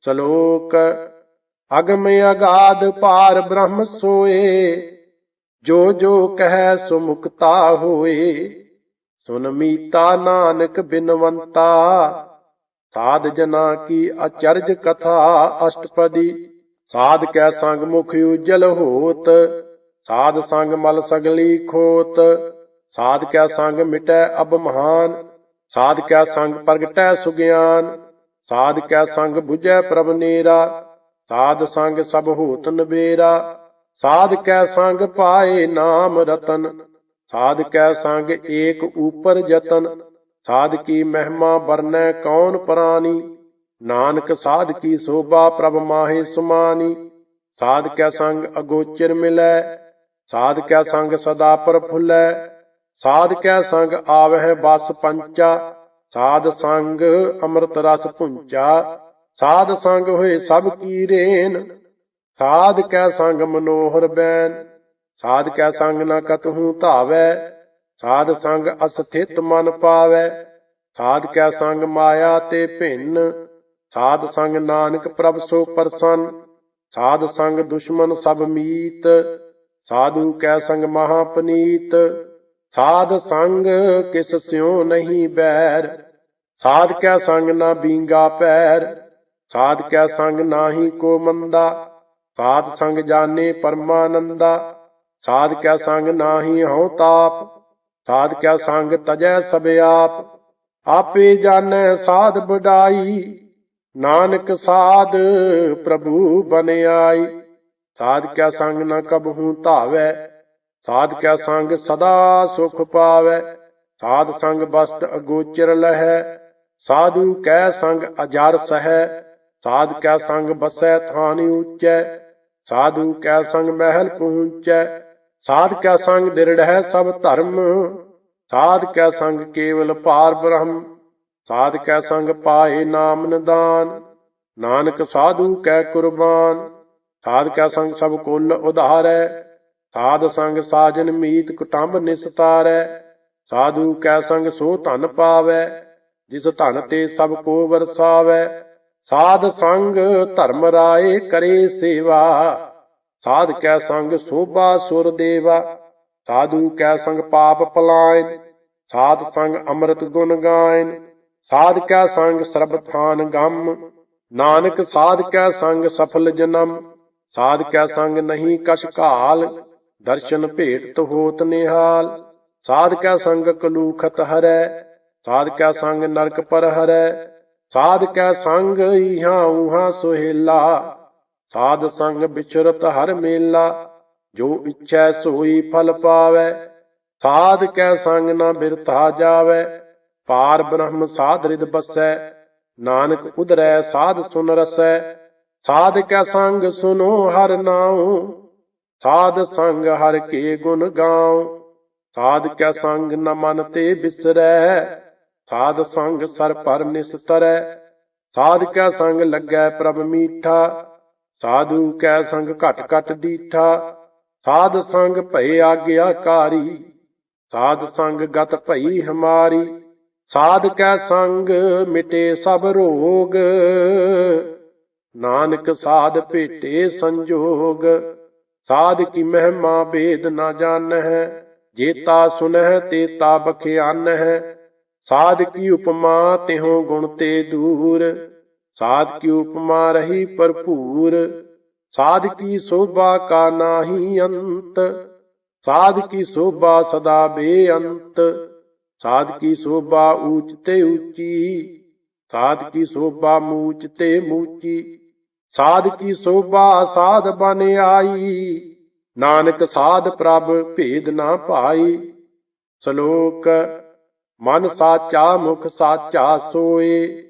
ਸ਼ਲੋਕ, ਅਗਮ ਅਗਾਧ ਪਾਰ ਬ੍ਰਹਮ ਸੋਏ, ਜੋ ਜੋ ਕਹੈ ਸੋ ਮੁਕਤਾ ਹੋਏ। ਸੁਨ ਮੀਤਾ ਨਾਨਕ ਬਿਨਵੰਤਾ, ਸਾਧ ਜਨਾ ਕੀ ਅਚਰਜ ਕਥਾ ਅਸ਼ਟਪਦੀ। ਸਾਧ ਕੈ ਸੰਗ ਮੁਖ ਉਜਲ ਹੋਤ, ਸਾਧ ਸੰਗ ਮਲ ਸਗਲੀ ਖੋਤ। ਸਾਧ ਕੈ ਸੰਗ ਮਿਟੈ ਅਬ ਮਹਾਨ, ਸਾਧ ਕੈ ਸੰਗ ਪ੍ਰਗਟੈ ਸੁਗਿਆਨ। ਸਾਧ ਕੈ ਸੰਗ 부ਜੈ ਪ੍ਰਭ ਨੇਰਾ, ਸਾਧ ਸੰਗ ਸਭ ਹੋਤ ਨਬੇਰਾ ਸਾਧ ਕੈ ਸੰਗ ਪਾਏ ਨਾਮ ਰਤਨ, ਸਾਧ ਕੈ ਸੰਗ ਏਕ ਉਪਰ ਜਤਨ ਸਾਧ ਕੀ ਮਹਿਮਾ ਵਰਨੈ ਕੌਣ ਪ੍ਰਾਨੀ, ਨਾਨਕ ਸਾਧ ਕੀ ਸੋਭਾ ਪ੍ਰਭ ਮਾਹੇ ਸੁਮਾਨੀ, ਸਾਧ ਕੈ ਸੰਗ ਅਗੋਚਰ ਮਿਲੈ, ਸਾਧ ਕੈ ਸੰਗ ਸਦਾ ਪਰ ਪ੍ਰਫੁੱਲੈ, ਸਾਧ ਕੈ ਸੰਗ ਆਵਹਿ ਬਸ ਪੰਚਾ ਸਾਧ ਸੰਗ ਅੰਮ੍ਰਿਤ ਰਸ ਪੁੰਚਾ ਸਾਧ ਸੰਗ ਹੋਏ ਸਭ ਕੀ ਰੇਨ, ਸਾਧ ਕੈ ਸੰਗ ਮਨੋਹਰ ਬੈਨ, ਸਾਧ ਕੈ ਸੰਗ ਨ ਕਤਹੂ ਧਾਵੈ, ਸਾਧ ਸੰਗ ਅਸਥਿਤ ਮਨ ਪਾਵੈ, ਸਾਧ ਕੈ ਸੰਗ ਮਾਇਆ ਤੇ ਭਿੰਨ, ਸਾਧ ਸੰਗ ਨਾਨਕ ਪ੍ਰਭ ਸੋ ਪਰਸਨ, ਸਾਧ ਸੰਗ ਦੁਸ਼ਮਨ ਸਭ ਮੀਤ, ਸਾਧੂ ਕੈ ਸੰਗ ਮਹਾ ਪਨੀਤ ਸਾਧ ਸੰਗ ਕਿਸ ਸਿਉ ਨਹੀਂ ਬੈਰ। ਸਾਧ ਕੈ ਸੰਗ ਨਾ ਬੀਂਗਾ ਪੈਰ। ਸਾਧ ਕੈ ਸੰਗ ਨਾਹੀ ਕੋ ਮੰਦਾ। ਸਾਧ ਸੰਗ ਜਾਣੇ ਪਰਮਾਨੰਦਾ। ਸਾਧ ਕੈ ਸੰਗ ਨਾਹੀ ਹਉ ਤਾਪ। ਸਾਧ ਕਿਆ ਸੰਗ ਤਜੈ ਸਭ ਆਪ। ਆਪੇ ਜਾਣੈ ਸਾਧ ਬਡਾਈ ਨਾਨਕ ਸਾਧ ਪ੍ਰਭੂ ਬਨਿਆਈ ਸਾਧ ਕੈ ਸੰਗ ਨ ਕਬਹੂ ਧਾਵੈ। ਸਾਧ ਕੈ ਸੰਗ ਸਦਾ ਸੁਖ ਪਾਵੈ? ਸਾਧ ਸੰਗ ਬਸਤ ਅਗੋਚਰ ਲਹੈ, ਸਾਧੂ ਕੈ ਸੰਗ ਅਜਰ ਸਹੈ, ਸਾਧ ਕੈ ਸੰਗ ਬਸੈ ਥਾਨ ਉੱਚੈ, ਸਾਧੂ ਕੈ ਸੰਗ ਮਹਿਲ ਪਹੁੰਚੈ, ਸਾਧ ਕੈ ਸੰਗ ਦਿਰੜਹਿ ਸਭ ਧਰਮ, ਸਾਧ ਕੈ ਸੰਗ ਕੇਵਲ ਪਾਰ ਬ੍ਰਹਮ, ਸਾਧ ਕੈ ਸੰਗ ਪਾਏ ਨਾਮ ਨਿਦਾਨ, ਨਾਨਕ ਸਾਧੂ ਕੈ ਕੁਰਬਾਨ, ਸਾਧ ਕੈ ਸੰਗ ਸਭ ਕੁੱਲ ਉਧਾਰੈ ਸਾਧ ਸੰਗ ਸਾਜਨ ਮੀਤ ਕੁਟੰਬ ਨਿਸਤਾਰੈ ਸਾਧੂ ਕੈ ਸੰਗ ਸੋ ਧਨ ਪਾਵੈ, ਜਿਸ ਧਨ ਤੇ ਸਭ ਕੋ ਵਰਸਾਵੈ। ਸਾਧ ਸੰਗ ਧਰਮ ਰਾਏ ਕਰੇ ਸੇਵਾ, ਸਾਧ ਕੈ ਸੰਗ ਸੋਭਾ ਸੁਰ ਦੇਵਾ, ਸਾਧੂ ਕੈ ਸੰਗ ਪਾਪ ਪਲਾਇਨ, ਸਾਧ ਸੰਗ ਅੰਮ੍ਰਿਤ ਗੁਣ ਗਾਇਨ, ਸਾਧ ਕੈ ਸੰਗ ਸਰਬ ਥਾਨ ਗੰਮ, ਨਾਨਕ ਸਾਧ ਕੈ ਸੰਗ ਸਫਲ ਜਨਮ, ਸਾਧ ਕੈ ਸੰਗ ਨਹੀਂ ਕਛ ਘਾਲ ਦਰਸ਼ਨ ਭੇਟ ਹੋਤ ਨਿਹਾਲ। ਸਾਧ ਕੈ ਸੰਗ ਕਲੂਖਤ ਹਰੈ, ਸਾਧ ਕੈ ਸੰਗ ਨਰਕ ਪਰ ਹਰੈ, ਸਾਧ ਕੈ ਸੰਗ ਇਹਾਂ ਉਹਾਂ ਸੁਹੇਲਾ। ਸਾਧ ਸੰਗ ਵਿਚਰਤ ਹਰ ਮੇਲਾ, ਜੋ ਇੱਛੈ ਸੋਈ ਫਲ ਪਾਵੈ। ਸਾਧ ਕੈ ਸੰਗ ਨਾ ਬਿਰਥਾ ਜਾਵੈ, ਪਾਰ ਬ੍ਰਹਮ ਸਾਧ ਰਿਦ ਬਸੈ, ਨਾਨਕ ਉਧਰੈ ਸਾਧ ਸੁਨ ਰਸੈ। ਸਾਧ ਕੈ ਸੰਗ ਸੁਨੋ ਹਰ ਨਾਉ ਸਾਧ ਸੰਗ ਹਰ ਕੇ ਗੁਣ ਗਾਉ। ਸਾਧ ਕੈ ਸੰਗ ਨ ਮਨ ਤੇ ਬਿਸਰੈ। ਸਾਧ ਸੰਗ ਸਰ ਪਰ ਨਿਸਤਰੈ। ਸਾਧ ਕੈ ਸੰਗ ਲੱਗੈ ਪ੍ਰਭ ਮੀਠਾ। ਸਾਧੂ ਕੈ ਸੰਗ ਘਟ ਘਟ ਦੀਠਾ ਸਾਧ ਸੰਗ ਭਏ ਆਗਿਆਕਾਰੀ ਸਾਧ ਸੰਗ ਗਤ ਭਈ ਹਮਾਰੀ। ਸਾਧ ਕੈ ਸੰਗ ਮਿਟੇ ਸਭ ਰੋਗ। ਨਾਨਕ ਸਾਧ ਭੇਟੇ ਸੰਜੋਗ। ਸਾਧ ਕੀ ਮਹਿਮਾ ਭੇਦ ਨਾ ਜਾਣਹਿ, ਜੇਤਾ ਸੁਨਹਿ ਤੇਤਾ ਬਖਿਆਨ ਹੈ ਸਾਧ ਕੀ ਉਪਮਾ ਤਿਹੋ ਗੁਣ ਤੇ ਦੂਰ, ਸਾਧ ਕੀ ਉਪਮਾ ਰਹੀ ਭਰਪੂਰ। ਸਾਧ ਕੀ ਸੋਭਾ ਕਾ ਨਾਹੀ ਅੰਤ, ਸਾਧ ਕੀ ਸੋਭਾ ਸਦਾ ਬੇਅੰਤ। ਸਾਧ ਕੀ ਸੋਭਾ ਊਚ ਤੇ ਉੱਚੀ ਸਾਧ ਕੀ ਸੋਭਾ ਮੂਚ ਤੇ ਮੂਚੀ। ਸਾਧ ਕੀ ਸੋਭਾ, ਸਾਧ ਬਨ ਆਈ। ਨਾਨਕ ਸਾਧ ਪ੍ਰਭ ਭੇਦ ਨਾ ਭਾਈ। ਸ਼ਲੋਕ, ਮਨ ਸਾਚਾ, ਮੁਖ ਸਾਚਾ ਸੋਏ।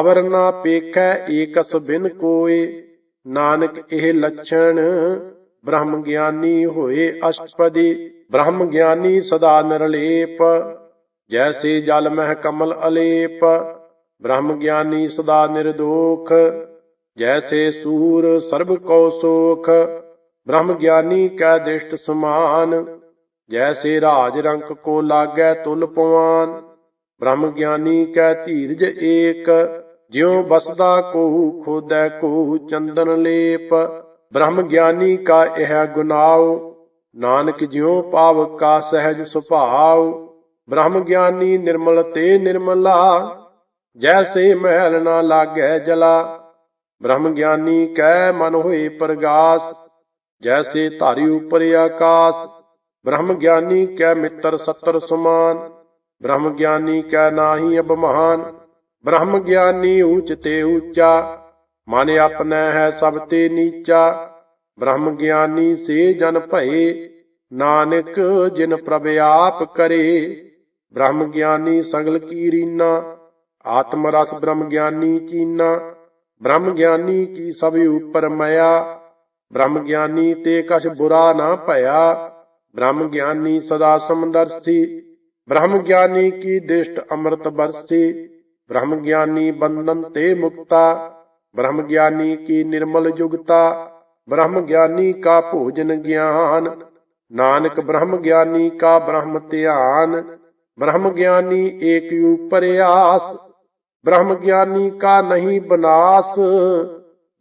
ਅਵਰ ਨਾ ਪੇਖੈ, ਏਕਸ ਬਿਨ ਕੋਏ। ਨਾਨਕ ਇਹ ਲੱਛਣ, ਬ੍ਰਹਮ ਗਿਆਨੀ ਹੋਏ ਅਸ਼ਟਪਦੀ। ਬ੍ਰਹਮ ਗਿਆਨੀ ਸਦਾ ਨਿਰਲੇਪ। ਜੈਸੇ ਜਲ ਮਹਿ ਕਮਲ ਅਲੇਪ। ਬ੍ਰਹਮ ਗਿਆਨੀ ਸਦਾ ਨਿਰਦੋਖ। ਜੈਸੇ ਸੂਰ ਸਰਬ ਕੋ ਸੋਖ, ਬ੍ਰਹਮ ਗਿਆਨੀ ਕੈ ਦਿਸ਼ਟ ਸਮਾਨ। ਜੈਸੇ ਰਾਜ ਰੰਕ ਕੋ ਲਾਗੈ ਤੁਲ ਪਵਾਨ, ਬ੍ਰਹਮ ਗਿਆਨੀ ਕੈ ਧੀਰਜ ਏਕ। ਜਿਉ ਬਸਦਾ ਕੋ ਖੋਦੈ ਕੋ ਚੰਦਨ ਲੇਪ, ਬ੍ਰਹਮ ਗਿਆਨੀ ਕਾ ਇਹ ਗੁਨਾਉ। ਨਾਨਕ ਜਿਉ ਪਾਵ ਕਾ ਸਹਿਜ ਸੁਭਾਉ, ਬ੍ਰਹਮ ਗਿਆਨੀ ਨਿਰਮਲ ਤੇ ਨਿਰਮਲਾ। ਜੈਸੇ ਮਹਿਲ ਨਾ ਲਾਗੈ ਜਲਾ ਬ੍ਰਹਮ ਗਿਆਨੀ ਕੈ ਮਨ ਹੋਏ ਪ੍ਰਗਾਸ, ਜੈਸੇ ਧਾਰੀ ਉਪਰ ਆਕਾਸ। ਬ੍ਰਹਮ ਗਿਆਨੀ ਕੈ ਮਿੱਤਰ ਸੱਤਰ ਸਮਾਨ, ਬ੍ਰਹਮ ਗਿਆਨੀ ਕਹਿ ਨਾਹੀ ਅਬਮਾਨ ਬ੍ਰਹਮ ਗਿਆਨੀ ਊਚ ਤੇ ਊਚਾ, ਮਨ ਆਪਣਾ ਹੈ ਸਭ ਤੇ ਨੀਚਾ। ਬ੍ਰਹਮ ਗਿਆਨੀ ਸੇ ਜਨ ਭਏ, ਨਾਨਕ ਜਿਨ ਪ੍ਰਭ ਆਪ ਕਰੇ। ਬ੍ਰਹਮ ਗਿਆਨੀ ਸਗਲ ਕੀ ਰੀਨਾ, ਆਤਮ ਰਸ ਬ੍ਰਹਮ ਗਿਆਨੀ ਚੀਨਾ। ਬ੍ਰਹਮ ਗਿਆਨੀ ਕੀ ਸਭ ਉਪਰ ਮਇਆ ਬ੍ਰਹਮ ਗਿਆਨੀ ਤੇ ਕਛ ਬੁਰਾ ਨਾ ਭਇਆ ਬ੍ਰਹਮ ਗਿਆਨੀ ਸਦਾ ਸਮਦਰਸੀ ਬ੍ਰਹਮ ਗਿਆਨੀ ਕੀ ਦਿਸ਼ਟ ਅੰਮ੍ਰਿਤ ਬਰਸੀ ਬ੍ਰਹਮ ਗਿਆਨੀ ਬੰਧਨ ਤੇ ਮੁਕਤਾ ਬ੍ਰਹਮ ਗਿਆਨੀ ਕੀ ਨਿਰਮਲ ਜੁਗਤਾ ਬ੍ਰਹਮ ਗਿਆਨੀ ਕਾ ਭੋਜਨ ਗਿਆਨ, ਨਾਨਕ ਬ੍ਰਹਮ ਗਿਆਨੀ ਕਾ ਬ੍ਰਹਮ ਧਿਆਨ ਬ੍ਰਹਮ ਗਿਆਨੀ ਏਕ ਉਪਰਿਆਸ ਬ੍ਰਹਮ ਗਿਆਨੀ ਕਾ ਨਹੀਂ ਬਨਾਸ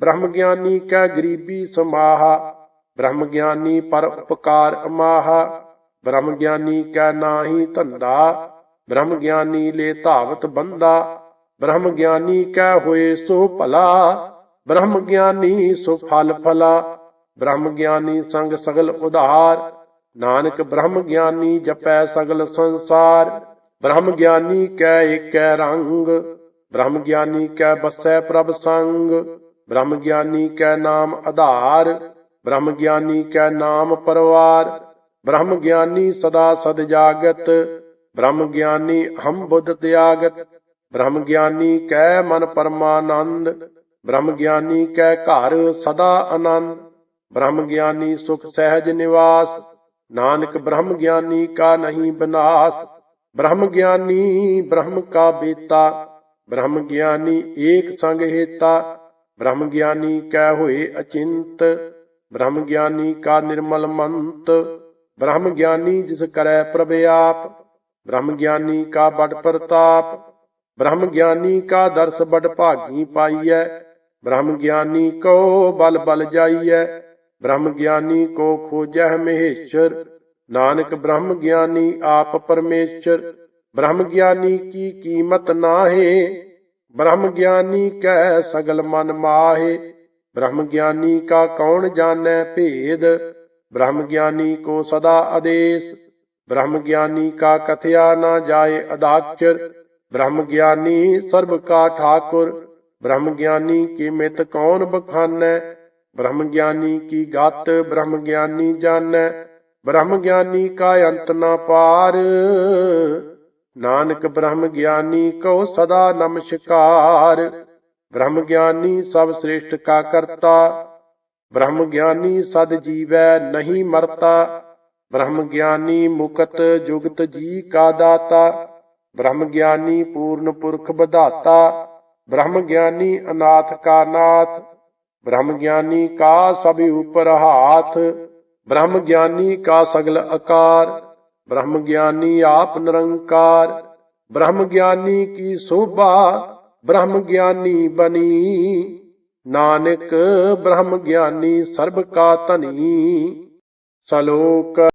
ਬ੍ਰਹਮ ਗਿਆਨੀ ਕਾ ਗਰੀਬੀ ਸਮਾਹਾ ਬ੍ਰਹਮ ਗਿਆਨੀ ਪਰ ਉਪਕਾਰ ਅਮਾਹਾ ਬ੍ਰਹਮ ਗਿਆਨੀ ਕਾ ਨਾਹੀ ਧੰਦਾ ਬ੍ਰਹਮ ਗਿਆਨੀ ਲੈ ਧਾਵਤ ਬੰਦਾ ਬ੍ਰਹਮ ਗਿਆਨੀ ਕੈ ਹੋਏ ਸੋ ਭਲਾ ਬ੍ਰਹਮ ਗਿਆਨੀ ਸੋ ਫਲ ਫਲਾ ਬ੍ਰਹਮ ਗਿਆਨੀ ਸੰਗ ਸਗਲ ਉਧਾਰ ਨਾਨਕ ਬ੍ਰਹਮ ਗਿਆਨੀ ਜਪੈ ਸਗਲ ਸੰਸਾਰ ਬ੍ਰਹਮ ਗਿਆਨੀ ਕੈ ਏਕੈ ਰੰਗ ਬ੍ਰਹਮ ਗਿਆਨੀ ਕੈ ਬਸੈ ਪ੍ਰਭ ਸੰਗ ਬ੍ਰਹਮ ਗਿਆਨੀ ਕੈ ਨਾਮ ਆਧਾਰ ਬ੍ਰਹਮ ਗਿਆਨੀ ਕੈ ਨਾਮ ਪਰਵਾਰ ਬ੍ਰਹਮ ਗਿਆਨੀ ਸਦਾ ਸਦ ਜਾਗਤ ਬ੍ਰਹਮ ਗਿਆਨੀ ਹਮ ਬੁੱਧ ਤਿਆਗਤ ਬ੍ਰਹਮ ਗਿਆਨੀ ਕੈ ਮਨ ਪਰਮਾਨੰਦ ਬ੍ਰਹਮ ਗਿਆਨੀ ਕੈ ਘਰ ਸਦਾ ਆਨੰਦ ਬ੍ਰਹਮ ਗਿਆਨੀ ਸੁਖ ਸਹਿਜ ਨਿਵਾਸ ਨਾਨਕ ਬ੍ਰਹਮ ਗਿਆਨੀ ਕਾ ਨਹੀਂ ਬਨਾਸ ਬ੍ਰਹਮ ਗਿਆਨੀ ਬ੍ਰਹਮ ਕਾ ਬੇਤਾ ਬ੍ਰਹਮ ਗਿਆਨੀ ਏਕ ਸੰਗ ਹੇਤਾ, ਬ੍ਰਹਮ ਗਿਆਨੀ ਕੈ ਹੋਏ ਅਚਿੰਤ, ਬ੍ਰਹਮ ਗਿਆਨੀ ਕਾ ਨਿਰਮਲ ਮੰਤ, ਬ੍ਰਹਮ ਗਿਆਨੀ ਜਿਸ ਕਰੈ ਪ੍ਰਭ ਆਪ, ਬ੍ਰਹਮ ਗਿਆਨੀ ਕਾ ਬੜ ਪ੍ਰਤਾਪ, ਬ੍ਰਹਮ ਗਿਆਨੀ ਕਾ ਦਰਸ ਬੜ ਭਾਗੀ ਪਾਈਐ, ਬ੍ਰਹਮ ਗਿਆਨੀ ਕੋ ਬਲ ਬਲ ਜਾਈਐ, ਬ੍ਰਹਮ ਗਿਆਨੀ ਕੋ ਖੋਜਹਿ ਮਹੇਸ਼ਰ, ਨਾਨਕ ਬ੍ਰਹਮ ਗਿਆਨੀ ਆਪ ਪਰਮੇਸ਼ਰ ਬ੍ਰਹਮ ਗਿਆਨੀ ਕੀ ਕੀਮਤ ਨਾਹੀ ਬ੍ਰਹਮ ਗਿਆਨੀ ਕੈ ਸਗਲ ਮਨ ਮਾਹੇ ਬ੍ਰਹਮ ਗਿਆਨੀ ਕਾ ਕੌਣ ਜਾਣੈ ਭੇਦ ਬ੍ਰਹਮ ਗਿਆਨੀ ਕੋ ਸਦਾ ਆਦੇਸ਼ ਬ੍ਰਹਮ ਗਿਆਨੀ ਕਾ ਕਥਿਆ ਨਾ ਜਾਏ ਅਦਾਚਰ ਬ੍ਰਹਮ ਗਿਆਨੀ ਸਰਬ ਕਾ ਠਾਕੁਰ ਬ੍ਰਹਮ ਗਿਆਨੀ ਕੀ ਮਿਤ ਕੌਣ ਬਖਾਨੈ ਬ੍ਰਹਮ ਗਿਆਨੀ ਕੀ ਗਤ ਬ੍ਰਹਮ ਗਿਆਨੀ ਜਾਣੈ ਬ੍ਰਹਮ ਗਿਆਨੀ ਕਾ ਅੰਤ ਨਾ ਪਾਰ ਨਾਨਕ ਬ੍ਰਹਮ ਗਿਆਨੀ ਕੋ ਸਦਾ ਨਮਸਕਾਰ ਬ੍ਰਹਮ ਗਿਆਨੀ ਸਭ ਸ੍ਰੇਸ਼ਟ ਕਾ ਕਰਤਾ। ਬ੍ਰਹਮ ਗਿਆਨੀ ਸਦ ਜੀਵੈ ਨਹੀਂ ਮਰਤਾ। ਬ੍ਰਹਮ ਗਿਆਨੀ ਮੁਕਤ ਜੁਗਤ ਜੀ ਕਾ ਦਾਤਾ। ਬ੍ਰਹਮ ਗਿਆਨੀ ਪੂਰਨ ਪੁਰਖ ਬਧਾਤਾ ਬ੍ਰਹਮ ਗਿਆਨੀ ਅਨਾਥ ਕਾ ਨਾਥ। ਬ੍ਰਹਮ ਗਿਆਨੀ ਕਾ ਸਭ ਉਪਰ ਹਾਥ। ਬ੍ਰਹਮ ਗਿਆਨੀ ਕਾ ਸਗਲ ਆਕਾਰ ਬ੍ਰਹਮ ਗਿਆਨੀ ਆਪ ਨਿਰੰਕਾਰ, ਬ੍ਰਹਮ ਗਿਆਨੀ ਕੀ ਸੋਭਾ, ਬ੍ਰਹਮ ਗਿਆਨੀ ਬਣੀ। ਨਾਨਕ ਬ੍ਰਹਮ ਗਿਆਨੀ ਸਰਬ ਕਾ ਧਨੀ, ਸਲੋਕ